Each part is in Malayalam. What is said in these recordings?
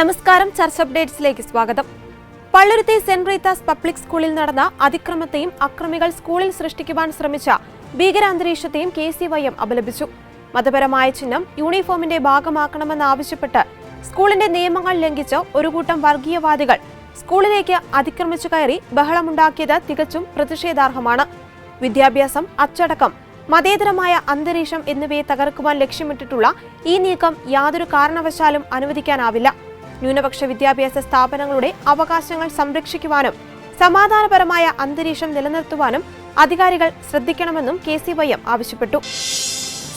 നമസ്കാരം ചർച്ച അപ്ഡേറ്റ്സിലേക്ക് സ്വാഗതം. പള്ളുരുത്തി സെന്റ് റീത്താസ് പബ്ലിക് സ്കൂളിൽ നടന്ന അതിക്രമത്തെയും അക്രമികൾ സ്കൂളിൽ സൃഷ്ടിക്കുവാൻ ശ്രമിച്ച ഭീകരാന്തരീക്ഷത്തെയും കെ സി വൈ എം അപലപിച്ചു. മതപരമായ ചിഹ്നം യൂണിഫോമിന്റെ ഭാഗമാക്കണമെന്നാവശ്യപ്പെട്ട് സ്കൂളിന്റെ നിയമങ്ങൾ ലംഘിച്ച് ഒരു കൂട്ടം വർഗീയവാദികൾ സ്കൂളിലേക്ക് അതിക്രമിച്ചു കയറി ബഹളമുണ്ടാക്കിയത് തികച്ചും പ്രതിഷേധാർഹമാണ്. വിദ്യാഭ്യാസം അച്ചടക്കം മതേതരമായ അന്തരീക്ഷം എന്നിവയെ തകർക്കുവാൻ ലക്ഷ്യമിട്ടിട്ടുള്ള ഈ നീക്കം യാതൊരു കാരണവശാലും അനുവദിക്കാനാവില്ല. ന്യൂനപക്ഷ വിദ്യാഭ്യാസ സ്ഥാപനങ്ങളുടെ അവകാശങ്ങൾ സംരക്ഷിക്കുവാനും സമാധാനപരമായ അന്തരീക്ഷം നിലനിർത്തുവാനും അധികാരികൾ ശ്രദ്ധിക്കണമെന്നും കെ സി വൈ എം ആവശ്യപ്പെട്ടു.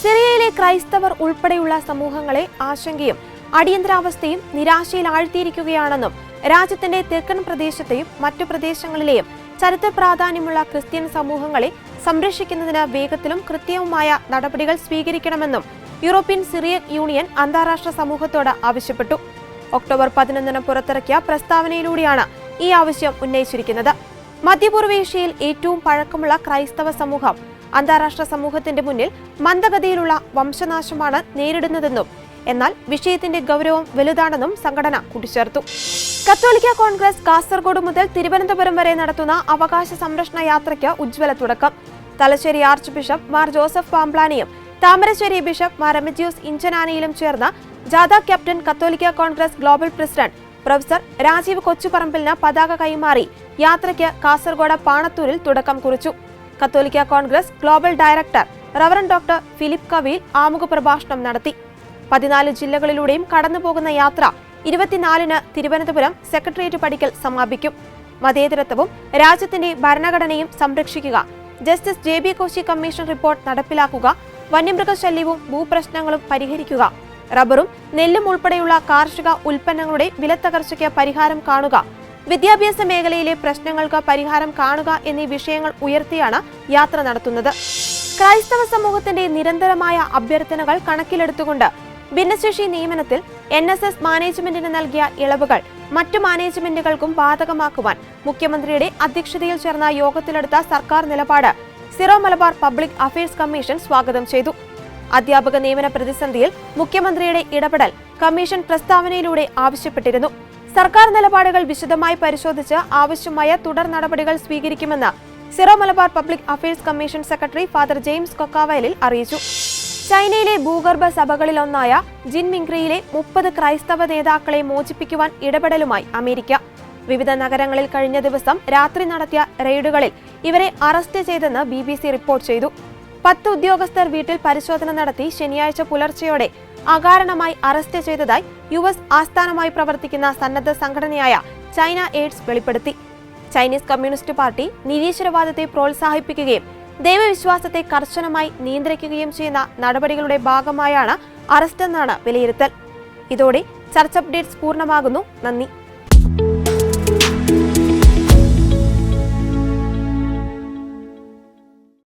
സിറിയയിലെ ക്രൈസ്തവർ ഉൾപ്പെടെയുള്ള സമൂഹങ്ങളെ ആശങ്കയും അടിയന്തരാവസ്ഥയും നിരാശയിൽ ആഴ്ത്തിയിരിക്കുകയാണെന്നും രാജ്യത്തിന്റെ തെക്കൻ പ്രദേശത്തെയും മറ്റു പ്രദേശങ്ങളിലെയും ചരിത്ര പ്രാധാന്യമുള്ള ക്രിസ്ത്യൻ സമൂഹങ്ങളെ സംരക്ഷിക്കുന്നതിന് വേഗത്തിലും കൃത്യവുമായ നടപടികൾ സ്വീകരിക്കണമെന്നും യൂറോപ്യൻ സിറിയൻ യൂണിയൻ അന്താരാഷ്ട്ര സമൂഹത്തോട് ആവശ്യപ്പെട്ടു. ഒക്ടോബർ പതിനൊന്നിന് പുറത്തിറക്കിയ പ്രസ്താവനയിലൂടെയാണ് ഈ ആവശ്യം ഉന്നയിച്ചിരിക്കുന്നത്. മധ്യപൂർവേഷ്യയിൽ ഏറ്റവും പഴക്കമുള്ള ക്രൈസ്തവ സമൂഹം അന്താരാഷ്ട്ര സമൂഹത്തിന്റെ മുന്നിൽ മന്ദഗതിയിലുള്ള വംശനാശമാണ് നേരിടുന്നതെന്നും എന്നാൽ വിഷയത്തിന്റെ ഗൗരവം വലുതാണെന്നും സംഘടന കൂട്ടിച്ചേർത്തു. കത്തോലിക്ക കോൺഗ്രസ് കാസർഗോഡ് മുതൽ തിരുവനന്തപുരം വരെ നടത്തുന്ന അവകാശ സംരക്ഷണ യാത്രയ്ക്ക് ഉജ്ജ്വല തുടക്കം. Thalassery arch bishop Mar Joseph പാംപ്ലാനിയും Thamarassery bishop Mar Remigios ഇഞ്ചനാനിയിലും ചേർന്ന ജാഥ ക്യാപ്റ്റൻ കത്തോലിക്ക congress global president professor Rajeev കൊച്ചുപറമ്പിലിന് പതാക കൈമാറി. യാത്രയ്ക്ക് കാസർഗോഡ് പാണത്തൂരിൽ തുടക്കം കുറിച്ചു. കത്തോലിക്ക congress global director reverend doctor Philip Kaveel ആമുഖ പ്രഭാഷണം നടത്തി. പതിനാല് ജില്ലകളിലൂടെയും കടന്നുപോകുന്ന യാത്ര ഇരുപത്തിനാലിന് തിരുവനന്തപുരം സെക്രട്ടേറിയറ്റ് പടിക്കൽ സമാപിക്കും. മതേതരത്വവും രാജ്യത്തിന്റെ ഭരണഘടനയും സംരക്ഷിക്കുക. Justice J B Koshy commission report നടപ്പിലാക്കുക. വന്യമൃഗശല്യവും ഭൂപ്രശ്നങ്ങളും പരിഹരിക്കുക. റബ്ബറും നെല്ലും ഉൾപ്പെടെയുള്ള കാർഷിക ഉൽപ്പന്നങ്ങളുടെ വിലത്തകർച്ചയ്ക്ക് പരിഹാരം കാണുക വിദ്യാഭ്യാസ മേഖലയിലെ പ്രശ്നങ്ങൾക്ക് പരിഹാരം കാണുക എന്നീ വിഷയങ്ങൾ ഉയർത്തിയാണ് യാത്ര നടത്തുന്നത്. ക്രൈസ്തവ സമൂഹത്തിന്റെ നിരന്തരമായ അഭ്യർത്ഥനകൾ കണക്കിലെടുത്തുകൊണ്ട് ഭിന്നശേഷി നിയമനത്തിൽ എൻ എസ് എസ് മാനേജ്മെന്റിന് നൽകിയ ഇളവുകൾ മറ്റു മാനേജ്മെന്റുകൾക്കും ബാധകമാക്കുവാൻ മുഖ്യമന്ത്രിയുടെ അധ്യക്ഷതയിൽ ചേർന്ന യോഗത്തിലെടുത്ത സർക്കാർ നിലപാട് Syro Malabar public affairs commission സ്വാഗതം ചെയ്തു. അധ്യാപക നിയമന പ്രതിസന്ധിയിൽ മുഖ്യമന്ത്രിയുടെ ഇടപെടൽ കമ്മീഷൻ പ്രസ്താവനയിലൂടെ ആവശ്യപ്പെട്ടിരുന്നു. സർക്കാർ നിലപാടുകൾ വിശദമായി പരിശോധിച്ച് ആവശ്യമായ തുടർ നടപടികൾ സ്വീകരിക്കുമെന്ന് Syro Malabar public affairs commission secretary father James കൊക്കാവയലിൽ അറിയിച്ചു. ചൈനയിലെ ഭൂഗർഭ സഭകളിലൊന്നായ ജിൻമിംഗ്രയിലെ മുപ്പത് ക്രൈസ്തവ നേതാക്കളെ മോചിപ്പിക്കുവാൻ ഇടപെടലുമായി അമേരിക്ക. വിവിധ നഗരങ്ങളിൽ കഴിഞ്ഞ ദിവസം രാത്രി നടത്തിയ റെയ്ഡുകളിൽ ഇവരെ അറസ്റ്റ് ചെയ്തെന്ന് ബി റിപ്പോർട്ട് ചെയ്തു. പത്ത് ഉദ്യോഗസ്ഥർ വീട്ടിൽ പരിശോധന നടത്തി ശനിയാഴ്ച പുലർച്ചെയോടെ അകാരണമായി അറസ്റ്റ് ചെയ്തതായി യു എസ് ആസ്ഥാനമായി പ്രവർത്തിക്കുന്ന സന്നദ്ധ സംഘടനയായ ചൈന എയ്ഡ്സ് വെളിപ്പെടുത്തി. ചൈനീസ് കമ്മ്യൂണിസ്റ്റ് പാർട്ടി നിരീശ്വരവാദത്തെ പ്രോത്സാഹിപ്പിക്കുകയും ദൈവവിശ്വാസത്തെ കർശനമായി നിയന്ത്രിക്കുകയും ചെയ്യുന്ന നടപടികളുടെ ഭാഗമായാണ് അറസ്റ്റ് എന്നാണ് വിലയിരുത്തൽ. ഇതോടെ ചർച്ച അപ്ഡേറ്റ്സ് പൂർണമാകുന്നു. നന്ദി.